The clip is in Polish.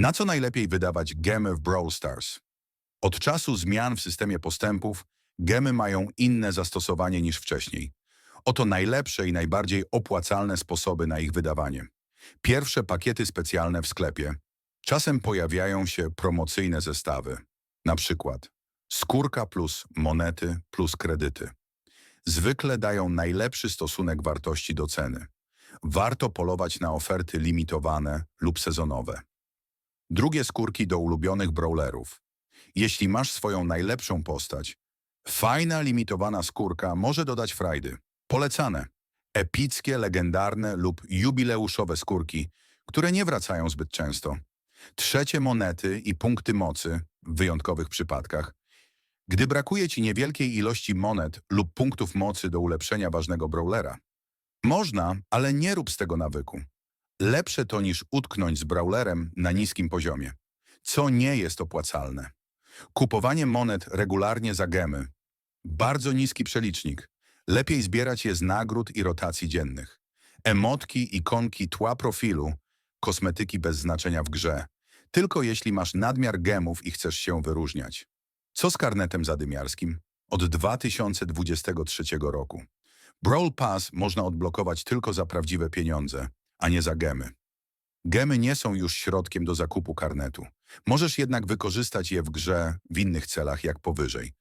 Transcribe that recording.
Na co najlepiej wydawać gemy w Brawl Stars? Od czasu zmian w systemie postępów gemy mają inne zastosowanie niż wcześniej. Oto najlepsze i najbardziej opłacalne sposoby na ich wydawanie. Pierwsze pakiety specjalne w sklepie. Czasem pojawiają się promocyjne zestawy. Na przykład skórka plus monety plus kredyty. Zwykle dają najlepszy stosunek wartości do ceny. Warto polować na oferty limitowane lub sezonowe. Drugie skórki do ulubionych brawlerów. Jeśli masz swoją najlepszą postać, fajna limitowana skórka może dodać frajdy. Polecane. Epickie, legendarne lub jubileuszowe skórki, które nie wracają zbyt często. Trzecie monety i punkty mocy w wyjątkowych przypadkach. Gdy brakuje ci niewielkiej ilości monet lub punktów mocy do ulepszenia ważnego brawlera. Można, ale nie rób z tego nawyku. Lepsze to niż utknąć z brawlerem na niskim poziomie, co nie jest opłacalne. Kupowanie monet regularnie za gemy. Bardzo niski przelicznik. Lepiej zbierać je z nagród i rotacji dziennych. Emotki, ikonki, tła profilu, kosmetyki bez znaczenia w grze. Tylko jeśli masz nadmiar gemów i chcesz się wyróżniać. Co z karnetem zadymiarskim? Od 2023 roku. Brawl Pass można odblokować tylko za prawdziwe pieniądze, a nie za gemy. Gemy nie są już środkiem do zakupu karnetu. Możesz jednak wykorzystać je w grze w innych celach jak powyżej.